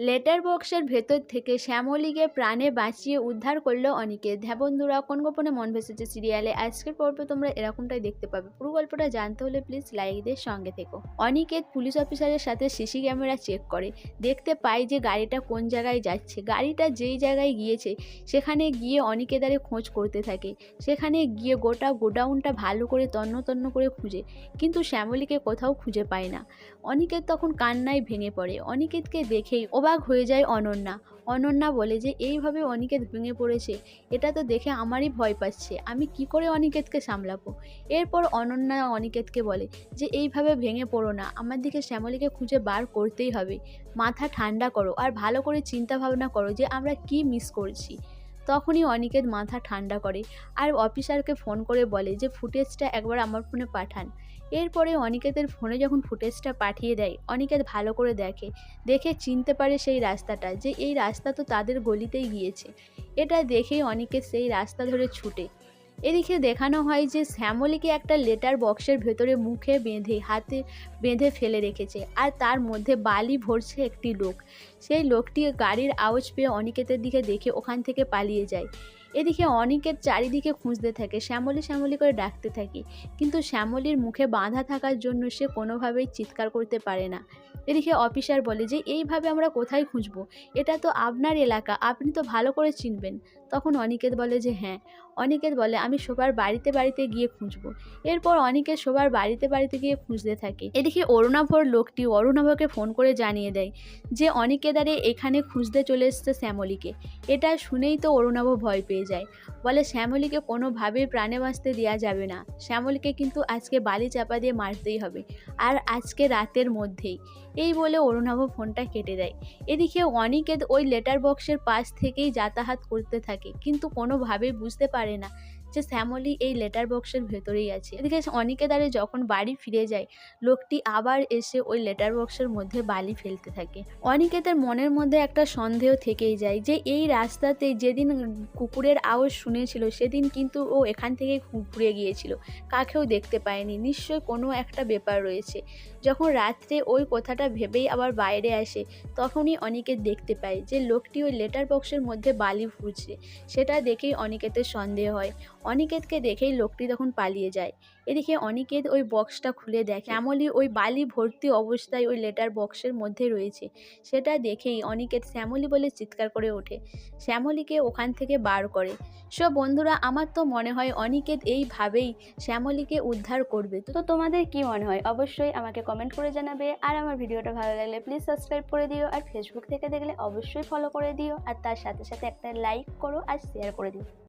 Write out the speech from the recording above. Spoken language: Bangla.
লেটার বক্সের ভেতর থেকে শ্যামলীকে প্রাণে বাঁচিয়ে উদ্ধার করল অনিকেত। ধ্যাবন্ধুরা কোন গোপনে মন ভেসেছে সিরিয়ালে? আজকের পর্বে তোমরা এরকমটাই দেখতে পাবে। পুরো গল্পটা জানতে হলে প্লিজ লাইকদের সঙ্গে থেকো। অনিকেত পুলিশ অফিসারের সাথে সিসি ক্যামেরা চেক করে। দেখতে পায় যে গাড়িটা কোন জায়গায় যাচ্ছে। গাড়িটা যেই জায়গায় গিয়েছে, সেখানে গিয়ে অনিকেতারে খোঁজ করতে থাকে। সেখানে গিয়ে গোটা গোডাউনটা ভালো করে তন্ন তন্ন করে খুঁজে। কিন্তু শ্যামলীকে কোথাও খুঁজে পায় না। অনিকেত তখন কান্নায় ভেঙে পড়ে। অনিকেতকে দেখেই অবাক হয়ে যায় অনন্যা। অনন্যা বলে যে, এইভাবে অনিকেত ভেঙে পড়েছে, এটা তো দেখে আমারই ভয় পাচ্ছে। আমি কি করে অনিকেতকে সামলাবো? এরপর অনন্যা অনিকেতকে বলে যে, এইভাবে ভেঙে পড়ো না। আমার দিকে শ্যামলীকে খুঁজে বার করতেই হবে। মাথা ঠান্ডা করো আর ভালো করে চিন্তা ভাবনা করো যে, আমরা কি মিস করছি। তখনই অনিকেত মাথা ঠান্ডা করে আর অফিসারকে ফোন করে বলে যে ফুটেজটা একবার আমার ফোনে পাঠান। এরপরে অনিকেতের ফোনে যখন ফুটেজটা পাঠিয়ে দেয়, অনিকেত ভালো করে দেখে। দেখে চিনতে পারে সেই রাস্তাটা, যে এই রাস্তা তো তাদের গলিতেই গিয়েছে। এটা দেখেই অনিকেত সেই রাস্তা ধরে ছুটে। এদিকে দেখানো হয় যে শ্যামলীকে একটা লেটার বক্সের ভেতরে মুখে বেঁধে, হাতে বেঁধে ফেলে রেখেছে আর তার মধ্যে বালি ভরছে একটি লোক। সেই লোকটি গাড়ির আওয়াজ পেয়ে অনিকেতের দিকে দেখে ওখান থেকে পালিয়ে যায়। এদিকে অনিকেত চারিদিকে খুঁজতে থাকে, শ্যামলী শ্যামলী করে ডাকতে থাকে। কিন্তু শ্যামলীর মুখে বাঁধা থাকার জন্য সে কোনোভাবেই চিৎকার করতে পারে না। এদিকে অফিসার বলে যে, এইভাবে আমরা কোথায় খুঁজবো? এটা তো আপনার এলাকা, আপনি তো ভালো করে চিনবেন। তখন অনিকেত বলে যে হ্যাঁ। অনিকেত বলে, আমি সবার বাড়িতে বাড়িতে গিয়ে খুঁজবো। এরপর অনিকেত সবার বাড়িতে বাড়িতে গিয়ে খুঁজতে থাকে। এদিকে অরুণাভর লোকটি অরুণাভকে ফোন করে জানিয়ে দেয় যে অনিকেদারে এখানে খুঁজতে চলে এসছে শ্যামলীকে। এটা শুনেই তো অরুণাভ ভয় পেয়ে যায়। বলে শ্যামলীকে কোনোভাবেই প্রাণে বাঁচতে দেওয়া যাবে না। শ্যামলীকে কিন্তু আজকে বালি চাপা দিয়ে মারতেই হবে। আর আজকে রাতের মধ্যেই। এই বলে অরুণাভ ফোনটা কেটে দেয়। এদিকে অনিকেত ওই লেটার বক্সের পাশ থেকেই যাতায়াত করতে থাকে। কিন্তু কোনোভাবেই বুঝতে পারে না যে শ্যামলী এই লেটার বক্সের ভেতরেই আছে। এদিকে অনিকেদারে যখন বাড়ি ফিরে যায়, লোকটি আবার এসে ওই লেটার বক্সের মধ্যে বালি ফেলতে থাকে। অনিকেতের মনের মধ্যে একটা সন্দেহ থেকেই যায় যে এই রাস্তাতে যেদিন কুকুরের আওয়াজ শুনেছিল, সেদিন কিন্তু ও এখান থেকে ঘুরে গিয়েছিল। কাকেও দেখতে পায়নি। নিশ্চয়ই কোনো একটা ব্যাপার রয়েছে। যখন রাত্রে ওই কথাটা ভেবেই আবার বাইরে আসে, তখনই অনেকে দেখতে পায় যে লোকটি ওই লেটার বক্সের মধ্যে বালি ফুটছে সেটা দেখেই অনিকেতের সন্দেহ হয়। অনিকেতকে দেখেই লোকটি তখন পালিয়ে যায়। এদিকে অনিকেত ওই বক্সটা খুলে দেখে শ্যামলী ওই বালি ভর্তি অবস্থায় ওই লেটার বক্সের মধ্যে রয়েছে। সেটা দেখেই অনিকেত শ্যামলী বলে চিৎকার করে ওঠে। শ্যামলীকে ওখান থেকে বার করে। সব বন্ধুরা, আমার তো মনে হয় অনিকেত এইভাবেই শ্যামলীকে উদ্ধার করবে। তো তোমাদের কি মনে হয়? অবশ্যই আমাকে কমেন্ট করে জানাবে। আর আমার ভিডিওটা ভালো লাগলে প্লিজ সাবস্ক্রাইব করে দিও। আর ফেসবুক থেকে দেখলে অবশ্যই ফলো করে দিও। আর তার সাথে সাথে একটা লাইক করো আর শেয়ার করে দিও।